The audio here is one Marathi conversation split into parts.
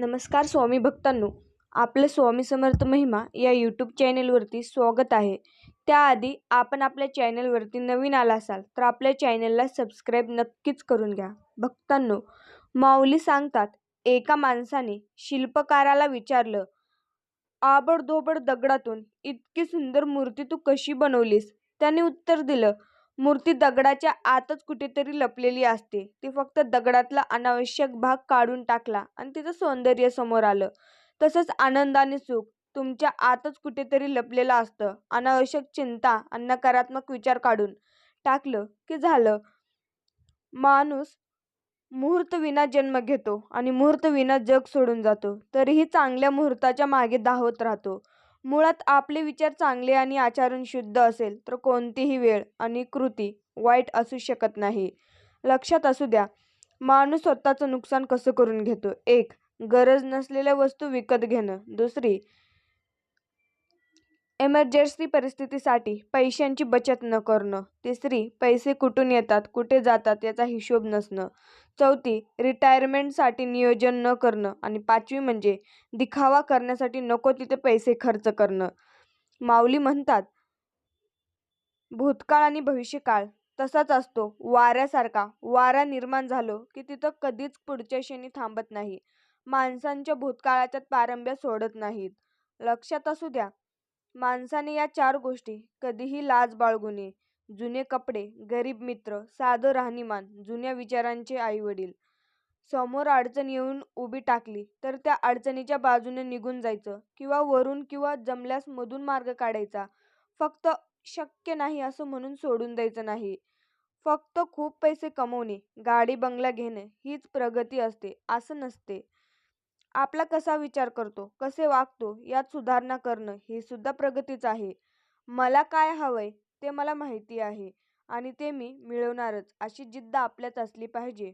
नमस्कार स्वामी भक्तांनो आपलं स्वामी समर्थ महिमा या यूट्यूब चॅनेलवरती स्वागत आहे. त्याआधी आपण आपल्या चॅनेलवरती नवीन आला असाल तर आपल्या चॅनेलला सबस्क्राईब नक्कीच करून घ्या. भक्तांनो माऊली सांगतात एका माणसाने शिल्पकाराला विचारलं आबडधोबड दगडातून इतकी सुंदर मूर्ती तू कशी बनवलीस? त्याने उत्तर दिलं मूर्ती दगडाच्या आतच कुठेतरी लपलेली असते. ती फक्त दगडातला अनावश्यक भाग काढून टाकला आणि तिचं सौंदर्य समोर आलं. तसंच आनंद आणि सुख तुमच्या आतच कुठेतरी लपलेलं असतं. अनावश्यक चिंता आणि नकारात्मक विचार काढून टाकलं की झालं. माणूस मुहूर्तविना जन्म घेतो आणि मुहूर्तविना जग सोडून जातो. तरीही चांगल्या मुहूर्ताच्या मागे धावत राहतो. मुळात आपले विचार चांगले आणि आचरण शुद्ध असेल तर कोणतीही वेळ आणि कृती वाईट असू शकत नाही. लक्षात असू द्या माणूस स्वतःचं नुकसान कसं करून घेतो? एक गरज नसलेल्या वस्तू विकत घेणं. दुसरी एमर्जन्सी परिस्थितीसाठी पैशांची बचत न करणं. तिसरी पैसे कुठून येतात कुठे जातात याचा हिशोब नसणं. चौथी रिटायरमेंटसाठी नियोजन न करणं आणि पाचवी म्हणजे दिखावा करण्यासाठी नको तिथे पैसे खर्च करणं. माऊली म्हणतात भूतकाळ आणि भविष्यकाळ तसाच असतो. वाऱ्यासारखा वारा निर्माण झालो की तिथं कधीच पुढच्या क्षणी थांबत नाही. माणसांच्या भूतकाळाच्या पारंब्या सोडत नाहीत. लक्षात असू द्या माणसाने या चार गोष्टी कधीही लाज बाळगू नये. जुने कपडे गरीब मित्र साधं राहणीमान जुन्या विचारांचे आईवडील. समोर अडचण येऊन उभी टाकली तर त्या अडचणीच्या बाजूने निघून जायचं किंवा वरून किंवा जमल्यास मधून मार्ग काढायचा. फक्त शक्य नाही असं म्हणून सोडून द्यायचं नाही. फक्त खूप पैसे कमवणे गाडी बंगला घेणे हीच प्रगती असते असं नसते. आपला कसा विचार करतो कसे वागतो यात सुधारणा करणं हे सुद्धा प्रगतीच आहे. मला काय हवंय ते मला माहिती आहे आणि ते मी मिळवणारच अशी जिद्द आपल्यात असली पाहिजे.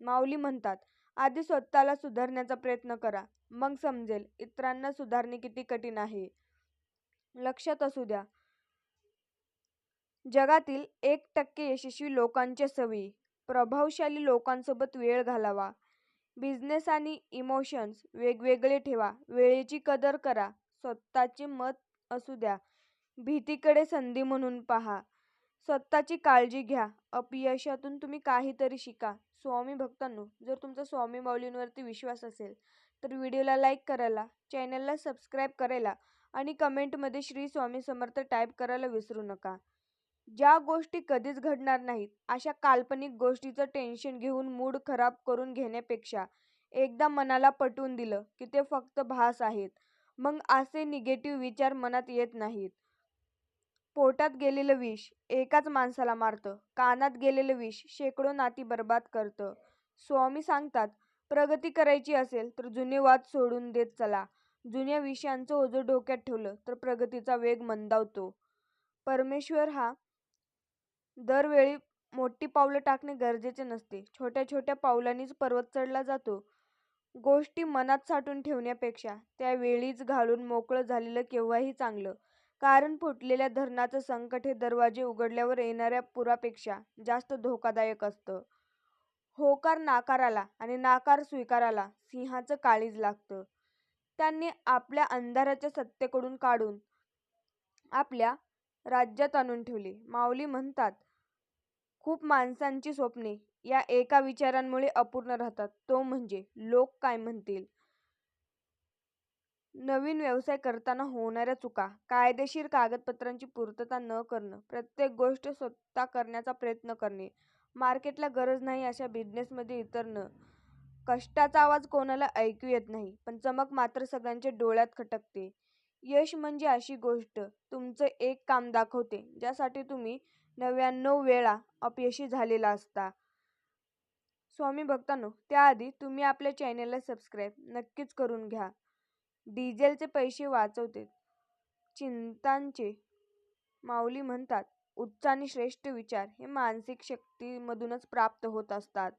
माऊली म्हणतात आधी स्वतःला सुधारण्याचा प्रयत्न करा मग समजेल इतरांना सुधारणे किती कठीण आहे. लक्षात असू द्या. जगातील एक टक्के यशस्वी लोकांच्या सवयी प्रभावशाली लोकांसोबत वेळ घालावा. बिझनेस आणि इमोशन्स वेगवेगळे ठेवा वेळेची कदर करा स्वतःचे मत असू द्या भीतीकडे संधी म्हणून पहा. स्वतःची काळजी घ्या. अपयशातून तुम्ही काहीतरी शिका. स्वामी भक्तांनो जर तुमचा स्वामी माऊलींवरती विश्वास असेल तर व्हिडिओला लाईक करायला चॅनलला सबस्क्राईब करायला आणि कमेंटमध्ये श्री स्वामी समर्थ टाईप करायला विसरू नका. ज्या गोष्टी कधीच घडणार नाहीत अशा काल्पनिक गोष्टीचं टेन्शन घेऊन मूड खराब करून घेण्यापेक्षा एकदा मनाला पटवून दिलं की ते फक्त भास आहेत. मग असे निगेटिव्ह विचार मनात येत नाहीत. पोटात गेलेलं विष एकाच माणसाला मारतं. कानात गेलेलं विष शेकडो नाती बरबाद करतं. स्वामी सांगतात प्रगती करायची असेल तर जुने वाद सोडून देत चला. जुन्या विषयांचं ओझं डोक्यात ठेवलं तर प्रगतीचा वेग मंदावतो. परमेश्वर हा दरवेळी मोठी पावलं टाकणे गरजेचे नसते. छोट्या छोट्या पावलांनीच पर्वत चढला जातो. गोष्टी मनात साठवून ठेवण्यापेक्षा त्या वेळीच घालून मोकळं झालेलं केव्हाही चांगलं. कारण फुटलेल्या धरणाचं संकट हे दरवाजे उघडल्यावर येणाऱ्या पुरापेक्षा जास्त धोकादायक असतं. होकार नाकाराला आणि नाकार स्वीकाराला सिंहाचं काळीज लागतं. त्यांनी आपल्या अंधाराच्या सत्तेकडून काढून आपल्या राज्यात आणून ठेवले. माऊली म्हणतात खूप माणसांची स्वप्ने या एका विचारांमुळे अपूर्ण राहतात. तो म्हणजे लोक काय म्हणतील? नवीन व्यवसाय करताना होणाऱ्या चुका कायदेशीर कागदपत्रांची पूर्तता न करणं प्रत्येक गोष्ट स्वतः करण्याचा प्रयत्न करणे मार्केटला गरज नाही अशा बिझनेसमध्ये इतरणं कष्टाचा आवाज कोणाला ऐकू येत नाही पण चमक मात्र सगळ्यांच्या डोळ्यात खटकते. यश म्हणजे अशी गोष्ट तुमचं एक काम दाखवते ज्यासाठी तुम्ही नव्याण्णव वेळा अपयशी झालेला असता. स्वामी भक्तांनो त्याआधी तुम्ही आपल्या चॅनेलला सबस्क्राईब नक्कीच करून घ्या. डिझेलचे पैसे वाचवते चिंतांचे माऊली म्हणतात उच्च आणि श्रेष्ठ विचार हे मानसिक शक्तीमधूनच प्राप्त होत असतात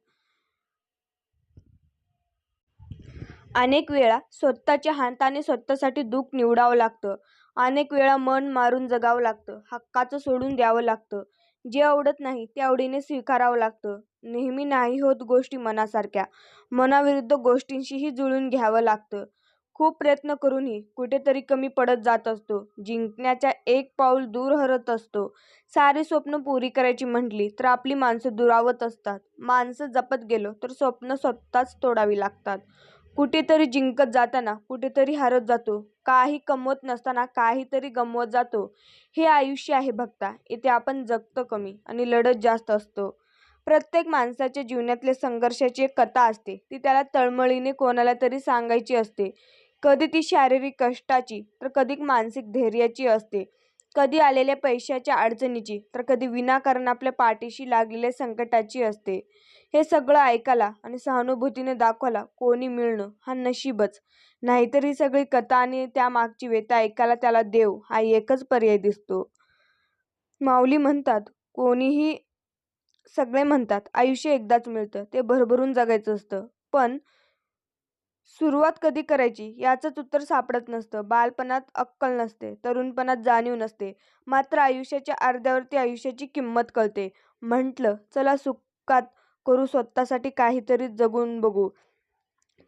अनेक वेळा स्वतःच्या हाताने स्वतःसाठी दुःख निवडावं लागतं अनेक वेळा मन मारून जगावं लागतं हक्काचं सोडून द्यावं लागतं जे आवडत नाही ते आवडीने स्वीकारावं लागतं. नेहमी नाही होत गोष्टी मनासारख्या. मनाविरुद्ध गोष्टींशीही जुळवून घ्यावं लागतं. खूप प्रयत्न करूनही कुठेतरी कमी पडत जात असतो. जिंकण्याच्या एक पाऊल दूर हरत असतो. सारी स्वप्न पुरी करायची म्हटली तर आपली माणसं दुरावत असतात. माणसं जपत गेलो तर स्वप्न स्वतःच तोडावी लागतात. कुठेतरी जिंकत जाताना कुठेतरी हरत जातो. काही कमवत नसताना काहीतरी गमवत जातो. हे आयुष्य आहे भक्ता. इथे आपण जगतो कमी आणि लढत जास्त असतो. प्रत्येक माणसाच्या जीवनातल्या संघर्षाची एक कथा असते. ती त्याला तळमळीने कोणाला तरी सांगायची असते. कधी ती शारीरिक कष्टाची तर कधी मानसिक धैर्याची असते. कधी आलेल्या पैशाच्या अडचणीची तर कधी विनाकारण आपल्या पाठीशी लागलेल्या संकटाची असते. हे सगळं ऐकायला आणि सहानुभूतीने दाखवायला कोणी मिळणं हा नशीबच. नाहीतर ही सगळी कथा आणि त्यामागची व्यथा ऐकायला त्याला देव हा एकच पर्याय दिसतो. माऊली म्हणतात कोणीही सगळे म्हणतात आयुष्य एकदाच मिळतं. ते भरभरून जगायचं असतं. पण सुरुवात कधी करायची याचंच उत्तर सापडत नसतं. बालपणात अक्कल नसते. तरुणपणात जाणीव नसते. मात्र आयुष्याच्या अर्ध्यावरती आयुष्याची किंमत कळते. म्हटलं चला सुखात करू स्वतःसाठी काहीतरी जगून बघू.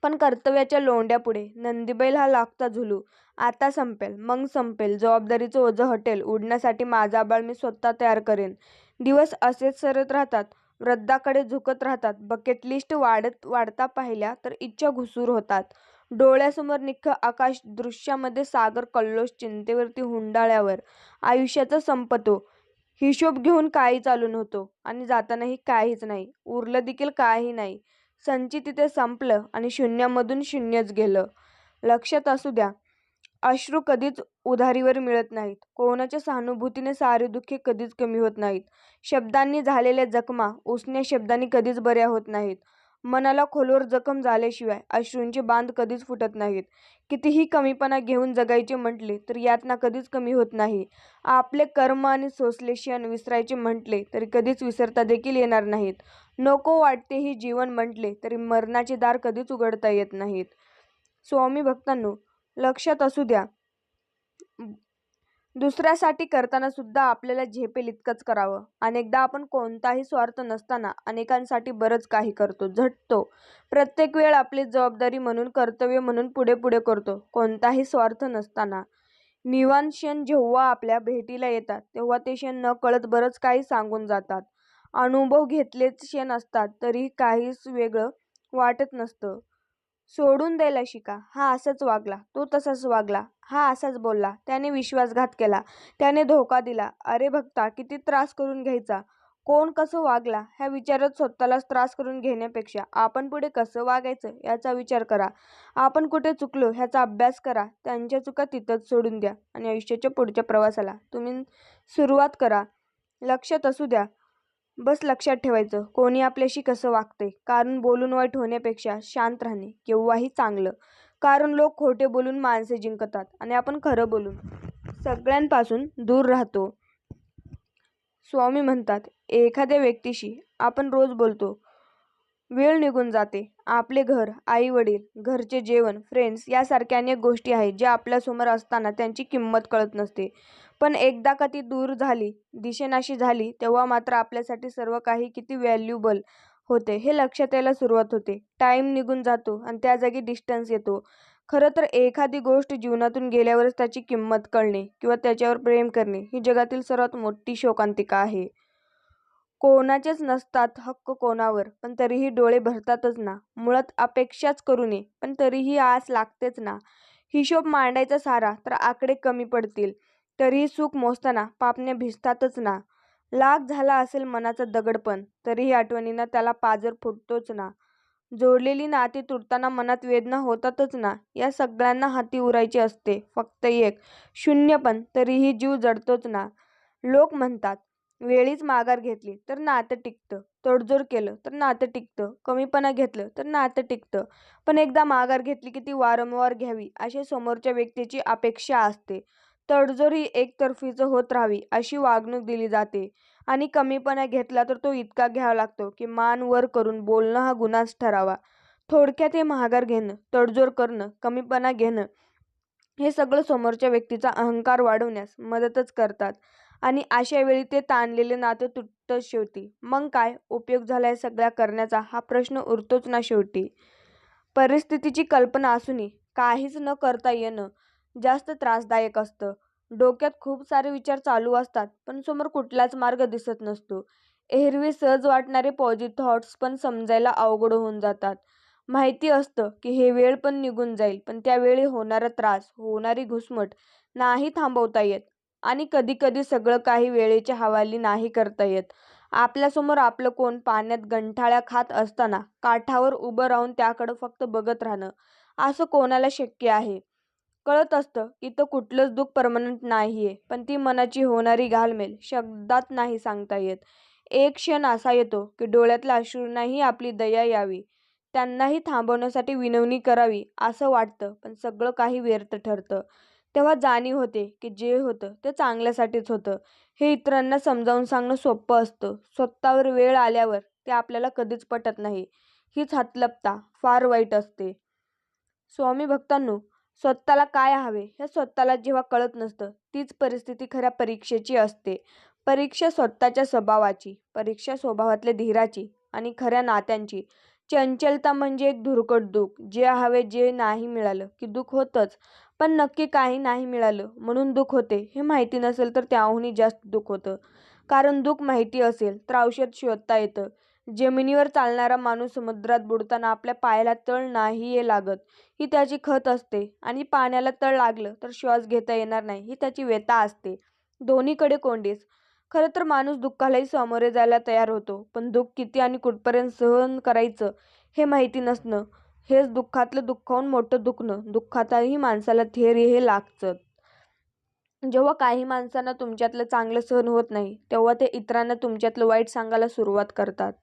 पण कर्तव्याच्या लोंड्यापुढे नंदीबैल हा लागता झुलू. आता संपेल, मग संपेल. जबाबदारीचं ओझं हटेल. उडण्यासाठी माझा बाळ मी स्वतः तयार करेन. दिवस असेच सरत राहतात. वृद्धाकडे झुकत राहतात. बकेट लिस्ट वाढत वाढता पाहिल्या तर इच्छा घुसूर होतात. डोळ्यासमोर निख्खं आकाश दृश्यामध्ये सागर कल्लोष चिंतेवरती हुंडाळ्यावर आयुष्याचा संपतो. हिशोब घेऊन काही चालू नव्हतो आणि जातानाही काहीच नाही. उरलं देखील काही नाही. संचित इथे संपलं आणि शून्यामधून शून्यच गेलं. लक्षात असू द्या अश्रू कधीच उधारीवर मिळत नाहीत. कोणाच्या सहानुभूतीने सारी दुःखे कधीच कमी होत नाहीत. शब्दांनी झालेल्या जखमा उसण्या शब्दांनी कधीच बऱ्या होत नाहीत. मनाला खोलवर जखम झाल्याशिवाय अश्रूंचे बांध कधीच फुटत नाहीत. कितीही कमीपणा घेऊन जगायचे म्हटले तर यातना कधीच कमी होत नाही. आपले कर्म आणि सोसले क्षण विसरायचे म्हटले तरी कधीच विसरता देखील येणार नाहीत. नको वाटते ही जीवन म्हटले तरी मरणाचे दार कधीच उघडता येत नाहीत. स्वामी भक्तांनो, लक्षात असू द्या दुसऱ्यासाठी करताना सुद्धा आपल्याला झेपेल इतकंच करावं. अनेकदा आपण कोणताही स्वार्थ नसताना अनेकांसाठी बरंच काही करतो, झटतो. प्रत्येक वेळ आपली जबाबदारी म्हणून, कर्तव्य म्हणून पुढे पुढे करतो, कोणताही स्वार्थ नसताना. निवान क्षण जेव्हा आपल्या भेटीला येतात तेव्हा ते क्षण न कळत बरंच काही सांगून जातात. अनुभव घेतलेच क्षण असतात तरी काहीच वेगळं वाटत नसतं. सोडून द्यायला शिका. हा असाच वागला, तो तसाच वागला, हा असाच बोलला, त्याने विश्वासघात केला, त्याने धोका दिला. अरे भक्ता किती त्रास करून घ्यायचा? कोण कसं वागला ह्या विचारात स्वतःलाच त्रास करून घेण्यापेक्षा आपण पुढे कसं वागायचं याचा विचार करा. आपण कुठे चुकलो ह्याचा अभ्यास करा. त्यांच्या चुका तिथंच सोडून द्या आणि आयुष्याच्या पुढच्या प्रवासाला तुम्ही सुरुवात करा. लक्षात असू द्या बस लक्षात ठेवायचं कोणी आपल्याशी कसं वागतंय. कारण बोलून वाईट होण्यापेक्षा शांत राहणे केव्हाही चांगलं. कारण लोक खोटे बोलून माणसे जिंकतात आणि आपण खरं बोलून सगळ्यांपासून दूर राहतो. स्वामी म्हणतात एखाद्या व्यक्तीशी आपण रोज बोलतो. वेळ निघून जाते. आपले घर, आई-वडील, घरचे जेवण, फ्रेंड्स यासारख्या अनेक गोष्टी आहेत ज्या आपल्यासमोर असताना त्यांची किंमत कळत नसते. पण एकदा का ती दूर झाली, दिसेनाशी झाली तेव्हा मात्र आपल्यासाठी सर्व काही किती व्हॅल्युएबल होते हे लक्षात यायला सुरुवात होते. टाईम निघून जातो आणि त्या जागी डिस्टन्स येतो. खरं तर एखादी गोष्ट जीवनातून गेल्यावरच त्याची किंमत कळणे किंवा त्याच्यावर प्रेम करणे ही जगातील सर्वात मोठी शोकांतिका आहे. कोणाचेच नसतात हक्क कोणावर पण तरीही डोळे भरतातच ना. मुळात अपेक्षाच करू नये पण तरीही आस लागतेच ना. हिशोब मांडायचा सारा तर आकडे कमी पडतील. तरीही सुख मोजताना पापण्या भिजतातच ना. लाख झाला असेल मनाचा दगड पण तरीही आठवणींना त्याला पाझर फुटतोच ना. जोडलेली नाती तुटताना मनात वेदना होतातच ना. या सगळ्यांना हाती उरायची असते फक्त एक शून्य पण तरीही जीव जडतोच ना. लोक म्हणतात वेळीच माघार घेतली तर नातं टिकतं, तडजोड केलं तर नातं टिकतं, कमीपणा घेतलं तर नातं टिकतं. पण एकदा माघार घेतली की ती वारंवार घ्यावी अशी समोरच्या व्यक्तीची अपेक्षा असते. तडजोड ही एकतर्फीच होत राहावी अशी वागणूक दिली जाते आणि कमीपणा घेतला तर तो इतका घ्यावा लागतो की मान वर करून बोलणं हा गुन्हाच ठरावा. थोडक्यात हे माघार घेणं, तडजोड करणं, कमीपणा घेणं हे सगळं समोरच्या व्यक्तीचा अहंकार वाढवण्यास मदतच करतात. आणि अशा वेळी ते ताणलेले नातं तुटतं शेवटी. मग काय उपयोग झाला या सगळ्या करण्याचा हा प्रश्न उरतोच ना शेवटी. परिस्थितीची कल्पना असूनही काहीच न करता येणं जास्त त्रासदायक असतं. डोक्यात खूप सारे विचार चालू असतात पण समोर कुठलाच मार्ग दिसत नसतो. एरवी सहज वाटणारे पॉझिटिव्ह थॉट्स पण समजायला अवघड होऊन जातात. माहिती असतं की हे वेळ पण निघून जाईल पण त्यावेळी होणारा त्रास, होणारी घुसमट नाही थांबवता येत आणि कधीकधी सगळं काही वेळेच्या हवाली नाही करता येत. आपल्यासमोर आपलं कोण पाण्यात गंठाळ्या खात असताना काठावर उभं राहून त्याकडं फक्त बघत राहणं असं कोणाला शक्य आहे? कळत असतं इथं कुठलंच दुःख पर्मनंट नाहीये पण ती मनाची होणारी घालमेल शब्दात नाही सांगता येत. एक क्षण असा येतो की डोळ्यातल्या अश्रूंनाही आपली दया यावी, त्यांनाही थांबवण्यासाठी विनवणी करावी असं वाटतं पण सगळं काही व्यर्थ ठरतं. तेव्हा जाणीव होते की जे होतं ते चांगल्यासाठीच होतं हे इतरांना समजावून सांगणं सोपं असतं. स्वतःवर वेळ आल्यावर ते आपल्याला कधीच पटत नाही. हीच हातलपता फार वाईट असते. स्वामी भक्तांनो, स्वतःला काय हवे हे स्वतःला जेव्हा कळत नसतं तीच परिस्थिती खऱ्या परीक्षेची असते. परीक्षा स्वतःच्या स्वभावाची, परीक्षा स्वभावातल्या धीराची आणि खऱ्या नात्यांची. चंचलता म्हणजे एक धुरकट दुःख. जे हवे जे नाही मिळालं की दुःख होतंच पण नक्की काही नाही मिळालं म्हणून दुःख होते हे माहिती नसेल तर त्याहूनही जास्त दुःख होतं. कारण दुःख माहिती असेल तर औषध शोधता येतं. जमिनीवर चालणारा माणूस समुद्रात बुडताना आपल्या पायाला तळ नाहीये लागत ही त्याची खत असते आणि पाण्याला तळ लागलं तर श्वास घेता येणार नाही ही त्याची व्यथा असते. दोन्हीकडे कोंडीच. खरं तर माणूस दुःखालाही सामोरे जायला तयार होतो पण दुःख किती आणि कुठपर्यंत सहन करायचं हे माहिती नसणं हेच दुःखातलं दुःखाहून मोठं दुखणं. दुःखातही माणसाला धैर्य हे लागतं जेव्हा काही माणसांना तुमच्यातलं चांगलं सहन होत नाही तेव्हा ते इतरांना तुमच्यातलं वाईट सांगायला सुरुवात करतात.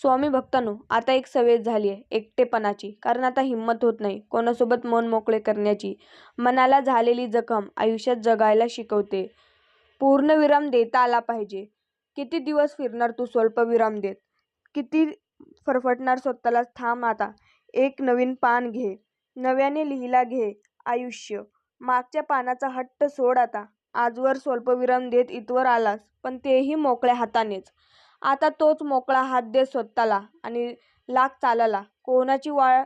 स्वामी भक्तांनो, आता एक सवय झालीय एकटेपणाची. कारण आता हिंमत होत नाही कोणासोबत मन मोकळे करण्याची. मनाला झालेली जखम आयुष्यात जगायला शिकवते. पूर्णविराम देता आला पाहिजे. किती दिवस फिरणार तू स्वल्पविराम देत? किती फरफटणार स्वतःला थांब आता एक नवीन पान घे. नव्याने लिहिला घे आयुष्य. मागच्या पानाचा हट्ट सोड आता. आजवर स्वल्पविराम देत इतवर आलास पण तेही मोकळ्या हातानेच. आता तोच मोकळा हात दे स्वतःला आणि लाग चालायला. कोणाची वा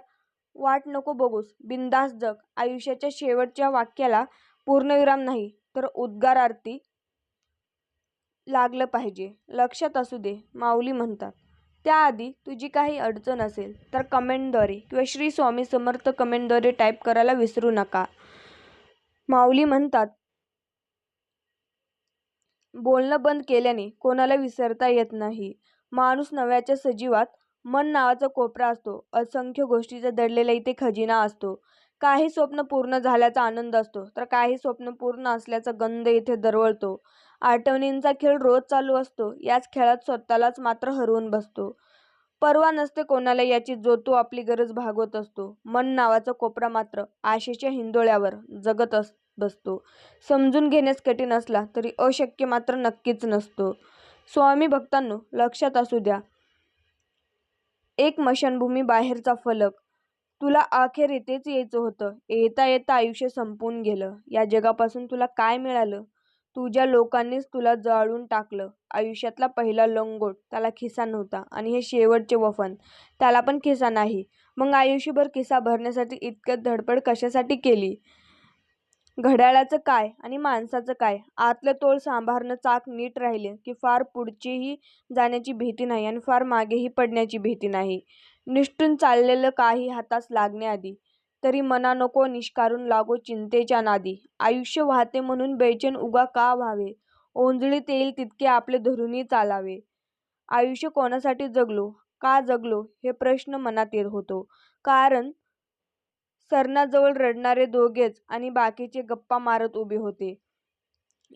वाट नको बघूस. बिंदास जग. आयुष्याच्या शेवटच्या वाक्याला पूर्णविराम नाही तर उद्गारार्थी लागलं पाहिजे. लक्षात असू दे. माऊली म्हणतात. त्याआधी तुझी काही अडचण असेल तर कमेंटद्वारे किंवा श्री स्वामी समर्थ कमेंटद्वारे टाईप करायला विसरू नका. माऊली म्हणतात, बोलणं बंद केल्याने कोणाला विसरता येत नाही. माणूस नव्याच्या सजीवात मन नावाचा कोपरा असतो. असंख्य गोष्टीचा दडलेला इथे खजिना असतो. काही स्वप्न पूर्ण झाल्याचा आनंद असतो तर काही स्वप्न पूर्ण असल्याचा गंध इथे दरवळतो. आठवणींचा खेळ रोज चालू असतो. याच खेळात स्वतःलाच मात्र हरवून बसतो. पर्वा नसते कोणाला याची जो तो आपली गरज भागवत असतो. मन नावाचा कोपरा मात्र आशेच्या हिंदोळ्यावर जगत असतो बसतो. समजून घेण्यास कठीण असला तरी अशक्य मात्र नक्कीच नसतो. स्वामी भक्तांनो, लक्षात असू द्या. एक मशानभूमी बाहेरचा फलक. तुला अखेर येथेच यायचं होतं. येता येता आयुष्य संपून गेलं. या जगापासून तुला काय मिळालं? तुझ्या लोकांनीच तुला जाळून टाकलं. आयुष्यातला पहिला लंगोट त्याला खिसा नव्हता आणि हे शेवटचे वफन त्याला पण खिसा नाही. मग आयुष्यभर खिसा भरण्यासाठी इतकं धडपड कशासाठी केली? घड्याळाचं काय आणि माणसाचं काय? आतलं तोल सांभाळणं चाक नीट राहिले की फार पुढचीही जाण्याची भीती नाही आणि फार मागेही पडण्याची भीती नाही. निष्ठून चाललेलं काही हातास लागण्याआधी तरी मना नको निष्कारून लागो चिंतेच्या नादी. आयुष्य वाहते म्हणून बेचैन उगा का व्हावे? ओंजळीत येईल तितके आपले धरूनही चालावे. आयुष्य कोणासाठी जगलो? का जगलो? हे प्रश्न मनात येत होतो कारण सरनाजवळ रडणारे दोघेच आणि बाकीचे गप्पा मारत उभे होते.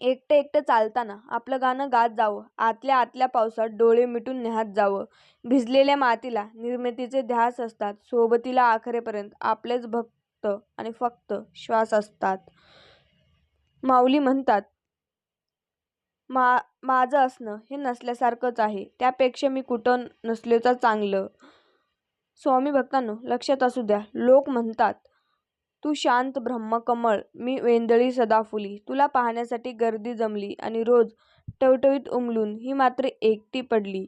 एकटं एकटं चालताना आपलं गाणं गात जावं. आतल्या आतल्या पावसात डोळे मिटून न्याहात जावं. भिजलेल्या मातीला निर्मितीचे ध्यास असतात. सोबतीला आखरेपर्यंत आपलेच भक्त आणि फक्त श्वास असतात. माऊली म्हणतात, मा माझं असणं हे नसल्यासारखंच आहे. त्यापेक्षा मी कुठं नसल्याचं चांगलं. स्वामी भक्तांनो, लक्षात असू द्या. लोक म्हणतात तू शांत ब्रह्मकमळ मी वेंदळी सदाफुली तुला पाहण्यासाठी गर्दी जमली आणि रोज टवटवीत उमलून ही मात्र एकटी पडली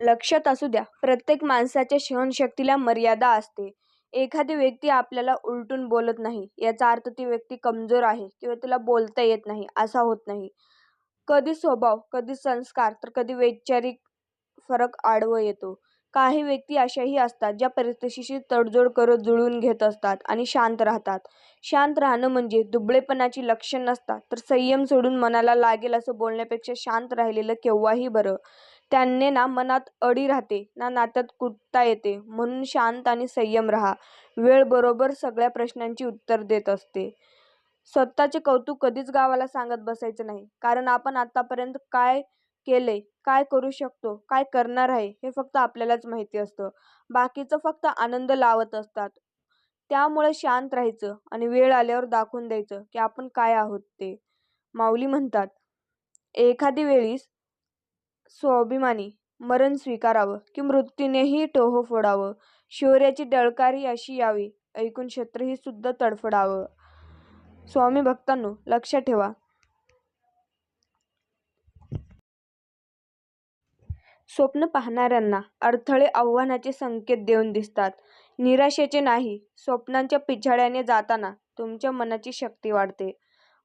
लक्षात असू द्या प्रत्येक माणसाच्या सहनशक्तीला मर्यादा असते एखादी व्यक्ती आपल्याला उलटून बोलत नाही याचा अर्थ ती व्यक्ती कमजोर आहे किंवा तिला बोलता येत नाही असा होत नाही कधी स्वभाव कधी संस्कार तर कधी वैचारिक फरक आडवं येतो. काही व्यक्ती अशाही असतात ज्या परिस्थितीशी तडजोड करत जुळवून घेत असतात आणि शांत राहतात. शांत राहणं म्हणजे दुबळेपणाची लक्षण नसतात तर संयम सोडून मनाला लागेल असं बोलण्यापेक्षा शांत राहिलेलं केव्हाही बरं. त्यांनी ना मनात अडी राहते ना नात्यात कुटता येते म्हणून शांत आणि संयम राहा. वेळ बरोबर सगळ्या प्रश्नांची उत्तर देत असते. स्वतःचे कौतुक कधीच गावाला सांगत बसायचं नाही कारण आपण आतापर्यंत काय केले काय करू शकतो काय करणार आहे हे फक्त आपल्यालाच माहिती असतं. बाकीचं फक्त आनंद लावत असतात. त्यामुळे शांत राहायचं आणि वेळ आल्यावर दाखवून द्यायचं की आपण काय आहोत ते. माऊली म्हणतात एखादी वेळीस स्वाभिमानी मरण स्वीकारावं की मृत्यूनेही टोह फोडावं. शौर्याची डळकारी अशी यावी ऐकून क्षत्रही सुद्धा तडफडावं. स्वामी भक्तांनो लक्षात ठेवा स्वप्न पाहणाऱ्यांना अडथळे आव्हानाचे संकेत देऊन दिसतात. निराशेचे नाही स्वप्नांच्या पिछाड्याने जाताना तुमच्या मनाची शक्ती वाढते.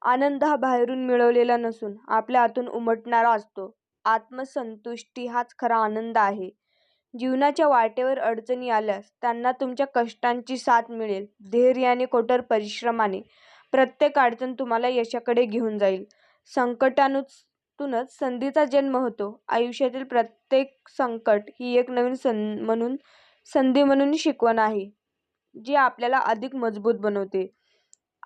आनंद हा बाहेरून मिळवलेला नसून आपल्या आतून उमटणारा असतो. आत्मसंतुष्टी हाच खरा आनंद आहे. जीवनाच्या वाटेवर अडचणी आल्यास त्यांना तुमच्या कष्टांची साथ मिळेल. धैर्य आणि कठोर परिश्रमाने प्रत्येक अडचण तुम्हाला यशाकडे घेऊन जाईल. संकटातूनच संधीचा जन्म होतो. आयुष्यातील प्रत्येक संकट ही एक नवीन सं म्हणून संधी म्हणून शिकवण आहे जी आपल्याला अधिक मजबूत बनवते.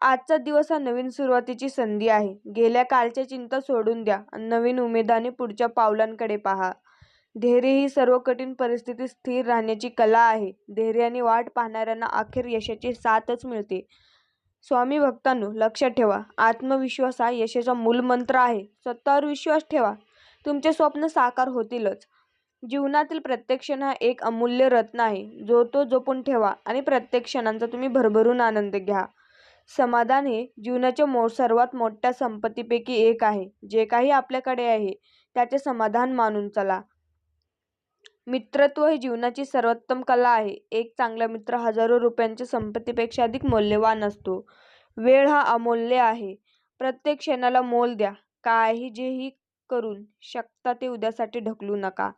आजचा दिवस हा नवीन सुरुवातीची संधी आहे. गेल्या कालच्या चिंता सोडून द्या. आणि नवीन उमेदाने पुढच्या पावलांकडे पहा. धैर्य ही सर्व कठीण परिस्थितीत स्थिर राहण्याची कला आहे. धैर्याने वाट पाहणाऱ्यांना अखेर यशाची साथच मिळते. स्वामी भक्तांनो लक्षात ठेवा आत्मविश्वास हा यशाचा मूलमंत्र आहे. स्वतःवर विश्वास ठेवा. तुमचे स्वप्न साकार होतीलच. जीवनातील प्रत्येक क्षण हा एक अमूल्य रत्न आहे. जो तो जपून ठेवा आणि प्रत्येक क्षणांचा तुम्ही भरभरून आनंद घ्या. समाधान हे जीवनाच्या मो सर्वात मोठ्या संपत्तीपैकी एक आहे. जे काही आपल्याकडे आहे त्याचे समाधान मानून चला. मित्रत्व ही जीवनाची सर्वोत्तम कला आहे. एक चांगला मित्र हजारो रुपयांच्या संपत्तीपेक्षा अधिक मौल्यवान असतो. वेळ हा अमूल्य आहे. प्रत्येक क्षणाला मोल द्या. काही जेही करून शकता ते उद्यासाठी ढकलू नका.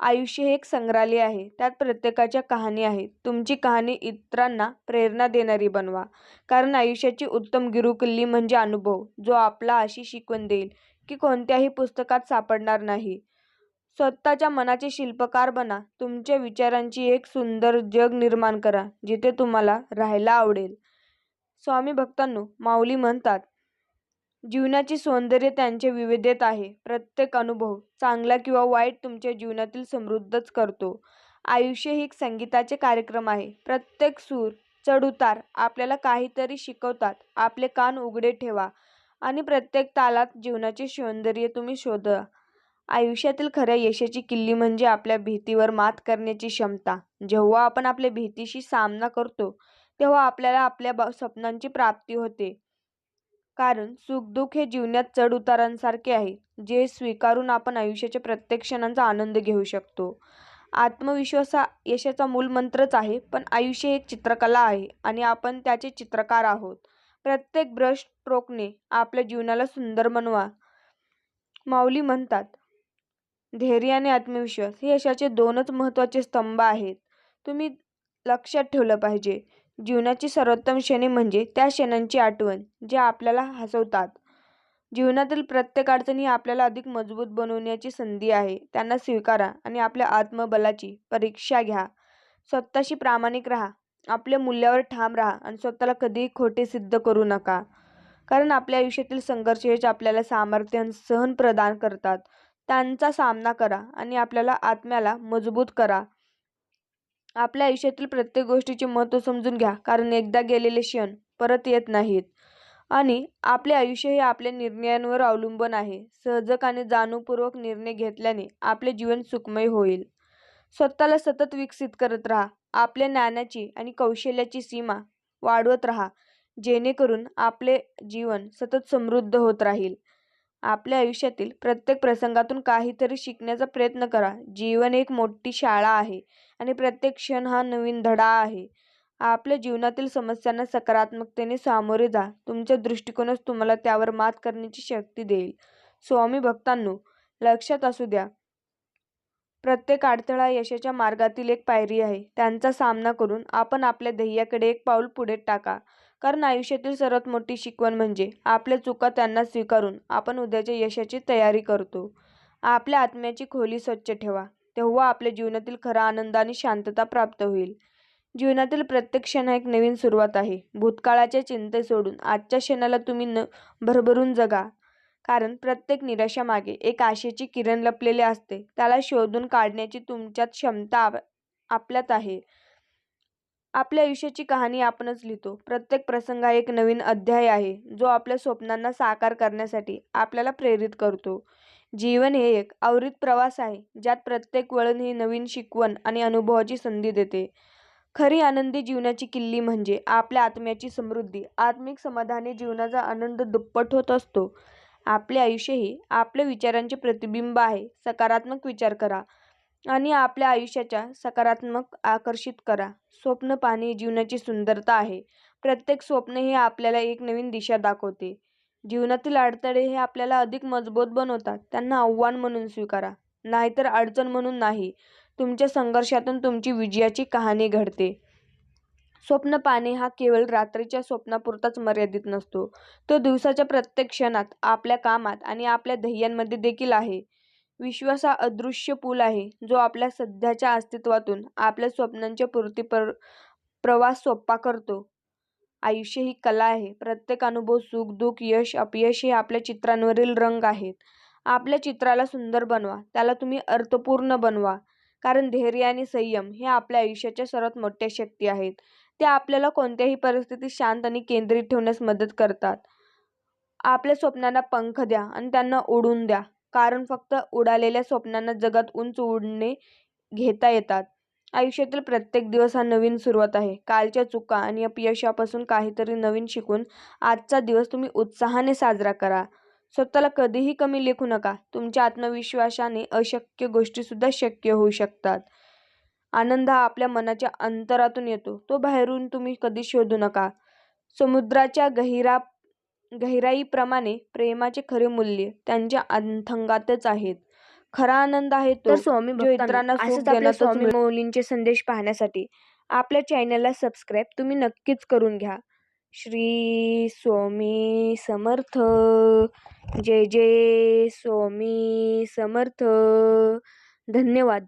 आयुष्य हे एक संग्रहालय आहे. त्यात प्रत्येकाच्या कहाणी आहेत. तुमची कहाणी इतरांना प्रेरणा देणारी बनवा. कारण आयुष्याची उत्तम गिरुकिल्ली म्हणजे अनुभव जो आपला अशी शिकवण देईल की कोणत्याही पुस्तकात सापडणार नाही. स्वतःच्या मनाचे शिल्पकार बना. तुमच्या विचारांची एक सुंदर जग निर्माण करा जिथे तुम्हाला राहायला आवडेल. स्वामी भक्तांनो माऊली म्हणतात जीवनाची सौंदर्य त्यांच्या विविधेत आहे. प्रत्येक अनुभव चांगला किंवा वाईट तुमच्या जीवनातील समृद्धच करतो. आयुष्य ही एक संगीताचे कार्यक्रम आहे. प्रत्येक सूर चढउतार आपल्याला काहीतरी शिकवतात. आपले कान उघडे ठेवा आणि प्रत्येक तालात जीवनाचे सौंदर्य तुम्ही शोधा. आयुष्यातील खऱ्या यशाची किल्ली म्हणजे आपल्या भीतीवर मात करण्याची क्षमता. जेव्हा आपण आपल्या भीतीशी सामना करतो तेव्हा आपल्याला आपल्या स्वप्नांची प्राप्ती होते. कारण सुखदुःख हे जीवनात चढउतारांसारखे आहे जे स्वीकारून आपण आयुष्याच्या प्रत्येक क्षणांचा आनंद घेऊ शकतो. आत्मविश्वास हा यशाचा मूलमंत्रच आहे पण आयुष्य एक चित्रकला आहे आणि आपण त्याचे चित्रकार आहोत. प्रत्येक ब्रश स्ट्रोकने आपल्या जीवनाला सुंदर बनवा. माऊली म्हणतात धैर्य आणि आत्मविश्वास हे यशाचे दोनच महत्त्वाचे स्तंभ आहेत. तुम्ही लक्षात ठेवलं पाहिजे. जीवनाची सर्वोत्तम क्षणे म्हणजे त्या क्षणांची आठवण ज्या आपल्याला हसवतात. जीवनातील प्रत्येक अडचणी आपल्याला अधिक मजबूत बनवण्याची संधी आहे. त्यांना स्वीकारा आणि आपल्या आत्मबलाची परीक्षा घ्या. स्वतःशी प्रामाणिक राहा. आपल्या मूल्यावर ठाम राहा आणि स्वतःला कधीही खोटे सिद्ध करू नका. कारण आपल्या आयुष्यातील संघर्ष हेच आपल्याला सामर्थ्य आणि सहन प्रदान करतात. त्यांचा सामना करा आणि आपल्याला आत्म्याला मजबूत करा. आपल्या आयुष्यातील प्रत्येक गोष्टीचे महत्त्व समजून घ्या कारण एकदा गेलेले क्षण परत येत नाहीत. आणि आपले आयुष्य हे आपल्या निर्णयांवर अवलंबून आहे. सहजक आणि जाणीवपूर्वक निर्णय घेतल्याने आपले जीवन सुखमय होईल. स्वतःला सतत विकसित करत राहा. आपल्या ज्ञानाची आणि कौशल्याची सीमा वाढवत राहा. जेणेकरून आपले जीवन सतत समृद्ध होत राहील. आपल्या आयुष्यातील प्रत्येक प्रसंगातून काहीतरी शिकण्याचा प्रयत्न करा. जीवन एक मोठी शाळा आहे आणि प्रत्येक क्षण हा नवीन धडा आहे. आपल्या जीवनातील समस्यांना सकारात्मकतेने सामोरे जा. तुमच्या दृष्टिकोनच तुम्हाला त्यावर मात करण्याची शक्ती देईल. स्वामी भक्तांनो लक्षात असू द्या प्रत्येक अडथळा यशाच्या मार्गातील एक पायरी आहे. त्यांचा सामना करून आपण आपल्या ध्येयाकडे एक पाऊल पुढे टाका. कारण आयुष्यातील सर्वात मोठी शिकवण म्हणजे आपल्या चुका त्यांना स्वीकारून आपण उद्याच्या यशाची तयारी करतो. आपल्या आत्म्याची खोली स्वच्छ ठेवा. तेव्हा आपल्या जीवनातील खरा आनंद आणि शांतता प्राप्त होईल. जीवनातील प्रत्येक क्षण हा एक नवीन सुरुवात आहे. भूतकाळाच्या चिंते सोडून आजच्या क्षणाला तुम्ही न भरभरून जगा. कारण प्रत्येक निराशामागे एक आशेची किरण लपलेले असते. त्याला शोधून काढण्याची तुमच्यात क्षमता आपल्यात आहे. आपल्या आयुष्याची कहाणी आपणच लिहितो. प्रत्येक प्रसंग हा एक नवीन अध्याय आहे जो आपल्या स्वप्नांना साकार करण्यासाठी आपल्याला प्रेरित करतो. जीवन हे एक आवृत प्रवास आहे ज्यात प्रत्येक वळण ही नवीन शिकवण आणि अनुभवाची संधी देते. खरी आनंदी जीवनाची किल्ली म्हणजे आपल्या आत्म्याची समृद्धी. आत्मिक समाधानी जीवनाचा आनंद दुप्पट होत असतो. आपले आयुष्य ही आपल्या विचारांचे प्रतिबिंब आहे. सकारात्मक विचार करा. आणि आपल्या आयुष्याच्या सकारात्मक आकर्षित करा. स्वप्न पाहणे जीवनाची सुंदरता आहे. प्रत्येक स्वप्न हे आपल्याला एक नवीन दिशा दाखवते. जीवनातील अडथळे हे आपल्याला अधिक मजबूत बनवतात. त्यांना आव्हान म्हणून स्वीकारा. नाहीतर अडचण म्हणून नाही. तुमच्या संघर्षातून तुमची विजयाची कहाणी घडते. स्वप्न पाहणे हा केवळ रात्रीच्या स्वप्नापुरताच मर्यादित नसतो. तो दिवसाच्या प्रत्येक क्षणात आपल्या कामात आणि आपल्या ध्येयांमध्ये देखील आहे. विश्वास हा अदृश्य पूल आहे जो आपल्या सध्याच्या अस्तित्वातून आपल्या स्वप्नांच्या पूर्ती पर प्रवास सोपा करतो. आयुष्य ही कला आहे. प्रत्येक अनुभव सुख दुःख यश अपयश हे आपल्या चित्रांवरील रंग आहेत. आपल्या चित्राला सुंदर बनवा. त्याला तुम्ही अर्थपूर्ण बनवा. कारण धैर्य आणि संयम हे आपल्या आयुष्याच्या सर्वात मोठ्या शक्ती आहेत. त्या आपल्याला कोणत्याही परिस्थितीत शांत आणि केंद्रित ठेवण्यास मदत करतात. आपल्या स्वप्नांना पंख द्या आणि त्यांना ओढून द्या. कारण फक्त उडालेल्या स्वप्नांना जगात उंच उडणे घेता येतात. आयुष्यातील प्रत्येक दिवस हा नवीन सुरुवात आहे. कालच्या चुका आणि अपयशापासून काहीतरी नवीन शिकून आजचा दिवस तुम्ही उत्साहाने साजरा करा. स्वतःला कधीही कमी लेखू नका. तुमच्या आत्मविश्वासाने अशक्य गोष्टीसुद्धा शक्य होऊ शकतात. आनंद हा आपल्या मनाच्या अंतरातून येतो. तो बाहेरून तुम्ही कधी शोधू नका. समुद्राच्या गहिरा गहिराईप्रमाणे प्रेमाचे खरे मूल्य त्यांच्या अंतंगातच आहेत. खरा आनंद आहे तो तर स्वामी जो इतरांना सुख स्वामी. मौलींचे संदेश पाहण्यासाठी आपल्या चॅनलला सबस्क्राईब तुम्ही नक्कीच करून घ्या. श्री स्वामी समर्थ. जय जय स्वामी समर्थ. धन्यवाद.